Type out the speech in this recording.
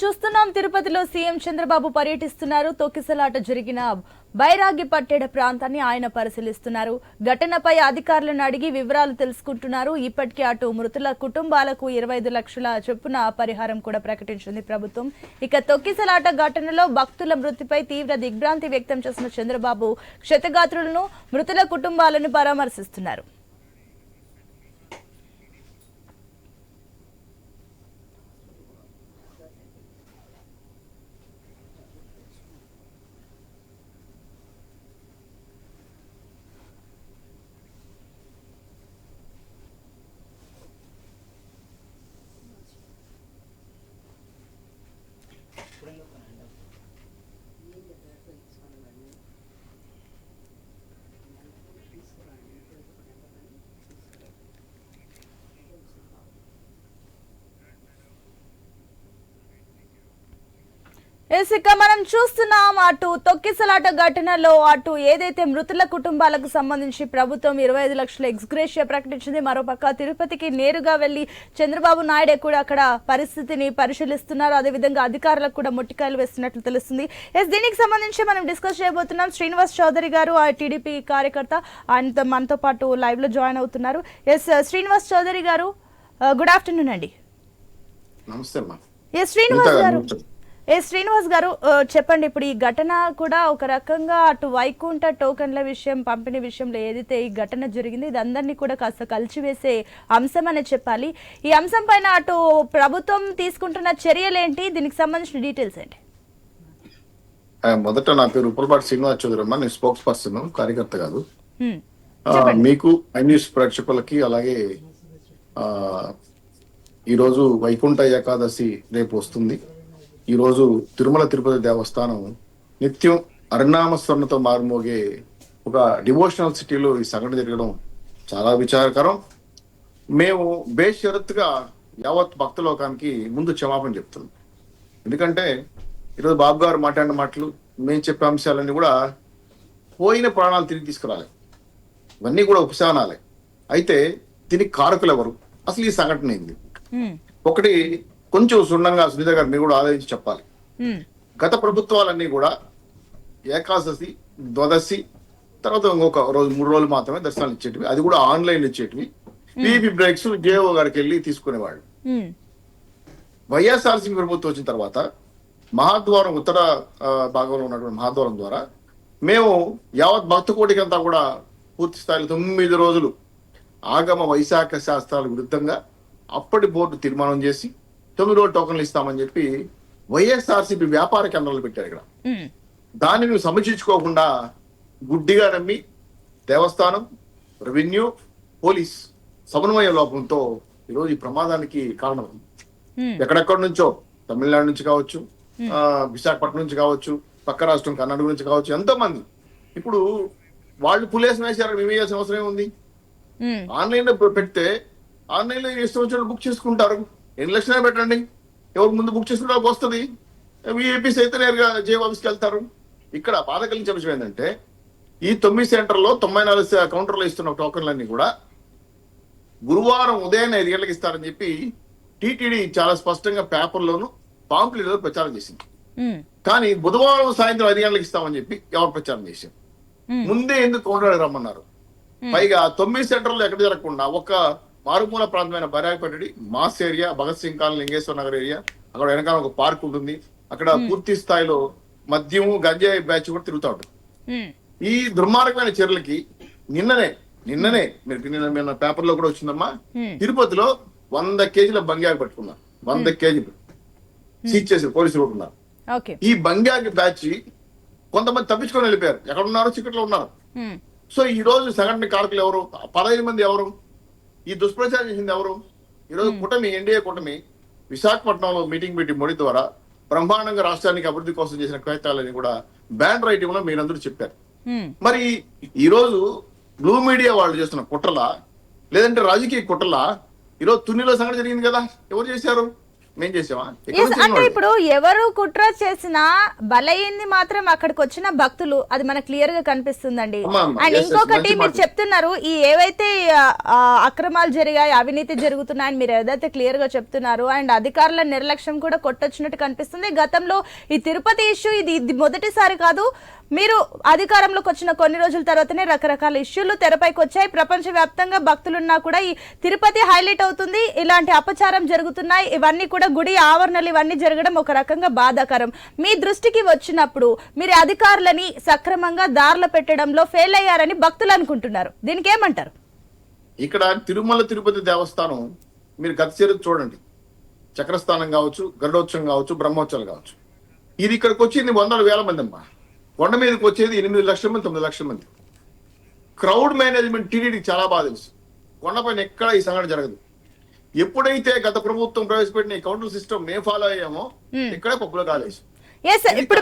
చూస్తున్నాం తిరుపతిలో సీఎం చంద్రబాబు పర్యటిస్తున్నారు. తొక్కిసలాట జరిగిన బైరాగి పట్టేడ ప్రాంతాన్ని ఆయన పరిశీలిస్తున్నారు. ఘటనపై అధికారులను అడిగి వివరాలు తెలుసుకుంటున్నారు. ఇప్పటికే అటు మృతుల కుటుంబాలకు ఇరవై ఐదు లక్షల చొప్పున పరిహారం కూడా ప్రకటించింది ప్రభుత్వం. ఇక తొక్కిసలాట ఘటనలో భక్తుల మృతిపై తీవ్ర దిగ్భ్రాంతి వ్యక్తం చేసిన చంద్రబాబు క్షతగాత్రులను మృతుల కుటుంబాలను పరామర్శిస్తున్నారు. ఇక మనం చూస్తున్నాం. అటు తొక్కిసలాట ఘటనలో అటు ఏదైతే మృతుల కుటుంబాలకు సంబంధించి ప్రభుత్వం ఇరవై ఐదు లక్షల ఎక్స్గ్రేషియా ప్రకటించింది మరోపక్క తిరుపతికి నేరుగా వెళ్ళి చంద్రబాబు నాయుడే కూడా అక్కడ పరిస్థితిని పరిశీలిస్తున్నారు. అదేవిధంగా అధికారులకు కూడా ముట్టికాయలు వేస్తున్నట్లు తెలుస్తుంది. ఎస్ దీనికి సంబంధించి మనం డిస్కస్ చేయబోతున్నాం. శ్రీనివాస్ చౌదరి గారు ఆ టీడీపీ కార్యకర్త ఆయనతో మనతో పాటు లైవ్లో జాయిన్ అవుతున్నారు. ఎస్ శ్రీనివాస్ చౌదరి గారు గుడ్ ఆఫ్టర్నూన్ అండి. నమస్తే శ్రీనివాస్ గారు. ఏ శ్రీనివాస్ గారు చెప్పండి ఇప్పుడు ఈ ఘటన కూడా ఒక రకంగా అటు వైకుంఠ టోకన్ల విషయం పంపిణీ విషయంలో ఏదైతే ఈ ఘటన జరిగింది ఇది అందరినీ కూడా కాస్త కలిచివేసే అంశం అనే చెప్పాలి. ఈ అంశం పైన అటు ప్రభుత్వం తీసుకుంటున్న చర్యలేంటి దీనికి సంబంధించిన డీటెయిల్స్ ఏంటి? మొదట నా పేరు ఉప్పలపాటి శ్రీనివాస్ చౌదరి అమ్మ నేను స్పోక్స్ పర్సన్ కార్యకర్త కాదు. మీకు ఐ న్యూస్ ప్రేక్షకులకి అలాగే ఈరోజు వైకుంఠ ఏకాదశి రేపు వస్తుంది. ఈరోజు తిరుమల తిరుపతి దేవస్థానం నిత్యం అరుణామస్మరణతో మారుమోగే ఒక డివోషనల్ సిటీలో ఈ సంఘటన జరగడం చాలా విచారకరం. మేము బేషరత్తుగా యావత్ భక్తలోకానికి ముందు క్షమాపణ చెప్తున్నాం. ఎందుకంటే ఈరోజు బాబు గారు మాట్లాడిన మాటలు మేము చెప్పే అంశాలన్నీ కూడా పోయిన ప్రాణాలు తిరిగి తీసుకురాలి. ఇవన్నీ కూడా ఉపశానాలే అయితే దీనికి కారకులు ఎవరు? అసలు ఈ సంఘటన ఏంది. ఒకటి కొంచెం సున్నంగా సునీత గారు మీరు కూడా ఆలోచించి చెప్పాలి. గత ప్రభుత్వాలన్నీ కూడా ఏకాదశి ద్వాదశి తర్వాత ఇంకొక రోజు మూడు రోజులు మాత్రమే దర్శనాలు ఇచ్చేటివి. అది కూడా online ఇచ్చేటివి. P P breaks J O గారికి వెళ్ళి తీసుకునేవాళ్ళు. వైఎస్ఆర్సీపీ ప్రభుత్వం వచ్చిన తర్వాత మహాద్వారం ఉత్తర భాగంలో ఉన్నటువంటి మహాద్వారం ద్వారా మేము యావత్ భక్త కోటికి అంతా కూడా పూర్తి స్థాయిలో తొమ్మిది రోజులు ఆగమ వైశాఖ శాస్త్రాల విరుద్ధంగా అప్పటి బోర్డు తీర్మానం చేసి తొమ్మిది రోజులు టోకన్లు ఇస్తామని చెప్పి వైఎస్ఆర్సీపీ వ్యాపార కేంద్రాలు పెట్టారు ఇక్కడ. దాన్ని నువ్వు సమీక్షించుకోకుండా గుడ్డిగా నమ్మి దేవస్థానం రెవెన్యూ పోలీస్ సమన్వయ లోపంతో ఈరోజు ఈ ప్రమాదానికి కారణం. ఎక్కడెక్కడి నుంచో? తమిళనాడు నుంచి కావచ్చు విశాఖపట్నం నుంచి కావచ్చు పక్క రాష్ట్రం కర్ణాటక నుంచి కావచ్చు ఎంతో మంది ఇప్పుడు వాళ్ళు పులేసిన వేసారు మేము వేయాల్సిన అవసరం ఉంది. ఆన్లైన్లో పెడితే ఆన్లైన్లో ఇష్టం బుక్ చేసుకుంటారు. ఎన్ని లక్షలు పెట్టండి. ఎవరు ముందు బుక్ చేసుకుంటే వాళ్ళకి వస్తుంది. విఐపీస్ అయితే నేరుగా జే ఆఫీస్కి వెళ్తారు. ఇక్కడ బాధ కలిగించే విషయం ఏంటంటే ఈ తొమ్మిది సెంటర్లో తొంభై నాలుగు కౌంటర్లో ఇస్తున్న టోకన్లన్నీ కూడా గురువారం ఉదయం ఐదు గంటలకు ఇస్తారని చెప్పి టీటీడీ చాలా స్పష్టంగా పేపర్లోను పాంప్లెట్లో ప్రచారం చేసింది. కానీ బుధవారం సాయంత్రం ఐదు గంటలకు ఇస్తామని చెప్పి ఎవరు ప్రచారం చేశారు. ముందే ఎందుకు కౌంటర్ రమ్మన్నారు? పైగా తొమ్మిది సెంటర్లు ఎక్కడ జరగకుండా ఒక మారుమూల ప్రాంతమైన Barayapatti mass area Bhagat Singh colony Lingeshwara Nagar area. అక్కడ వెనకాల ఒక పార్క్ ఉంటుంది. అక్కడ పూర్తి స్థాయిలో మద్యం గంజాయి బ్యాచ్ కూడా తిరుగుతూ ఉంటుంది హ్మ్. ఈ దుర్మార్గమైన చర్యలకి నిన్ననే నిన్ననే మీరు నిన్న నిన్న పేపర్లో కూడా వచ్చిందమ్మా. తిరుపతిలో వంద కేజీల బంగారు పట్టుకున్నారు వంద కేజీలు. సీజ్ చేసి పోలీసులు ఉన్నారు ఈ బంగారు బ్యాచ్ కొంతమంది తప్పించుకొని వెళ్ళిపోయారు. ఎక్కడ ఉన్నారో. చిక్కట్లో ఉన్నారు. సో ఈ రోజు సంఘటన కారకులు ఎవరు? పదహైదు మంది ఎవరు? ఈ దుష్ప్రచారం చేసింది ఎవరు? ఈ రోజు కూటమి ఎన్డీఏ కూటమి విశాఖపట్నంలో మీటింగ్ పెట్టి మోడీ ద్వారా బ్రహ్మాండంగా రాష్ట్రానికి అభివృద్ధి కోసం చేసిన ప్రయత్నాలని కూడా బ్యాండ్ రైటింగ్లో మీరందరూ చెప్పారు. మరి ఈ రోజు బ్లూ మీడియా వాళ్ళు చేస్తున్న కుట్రలా లేదంటే రాజకీయ కుట్రలా ఈరోజు తునిలో సంఘటన జరిగింది కదా? ఎవరు చేశారు? మేం చేసామా అంటే? ఇప్పుడు ఎవరు కుట్ర చేసినా బలయింది మాత్రం అక్కడికి వచ్చిన భక్తులు అది మనకు క్లియర్గా కనిపిస్తుందండి. అండ్ ఇంకొకటి మీరు. చెప్తున్నారు ఈ ఏవైతే అక్రమాలు జరిగాయి అవినీతి జరుగుతున్నాయని మీరు ఏదైతే క్లియర్గా చెప్తున్నారు అండ్ అధికారుల నిర్లక్ష్యం కూడా కొట్టొచ్చినట్టు కనిపిస్తుంది గతంలో ఈ తిరుపతి ఇష్యూ ఇది ఇది మొదటిసారి కాదు మీరు అధికారంలోకి వచ్చిన కొన్ని రోజుల తర్వాతనే రకరకాల ఇష్యూలు తెరపైకి వచ్చాయి ప్రపంచ వ్యాప్తంగా భక్తులున్నా కూడా ఈ తిరుపతి హైలైట్ అవుతుంది ఇలాంటి అపచారం జరుగుతున్నాయి ఇవన్నీ కూడా గుడి ఆవరణలు ఇవన్నీ జరగడం ఒక రకంగా బాధాకరం. మీ దృష్టికి వచ్చినప్పుడు మీరు అధికారులని సక్రమంగా దారిలో పెట్టడంలో ఫెయిల్ అయ్యారని భక్తులు అనుకుంటున్నారు. దీనికి ఏమంటారు? ఇక్కడ తిరుమల తిరుపతి దేవస్థానం మీరు గత చరిత్ర చూడండి. చక్రస్థానం కావచ్చు గరుడోత్సవం కావచ్చు బ్రహ్మోత్సవాలు కావచ్చు. ఇది ఇక్కడికి వచ్చింది వందల వేల మంది అమ్మా. కొండ మీదకి వచ్చేది ఎనిమిది లక్షల మంది తొమ్మిది లక్షల మంది. క్రౌడ్ మేనేజ్మెంట్ టీడీడీకి చాలా బాగా తెలుసు. కొండపైన ఎక్కడ ఈ సంఘటన జరగదు. ఎప్పుడైతే గత ప్రభుత్వం ప్రవేశపెట్టిన కౌంటర్ సిస్టమ్ మేము ఫాలో అయ్యామో ఇక్కడే పప్పులో కాలేసి ఎస్ ఇప్పుడు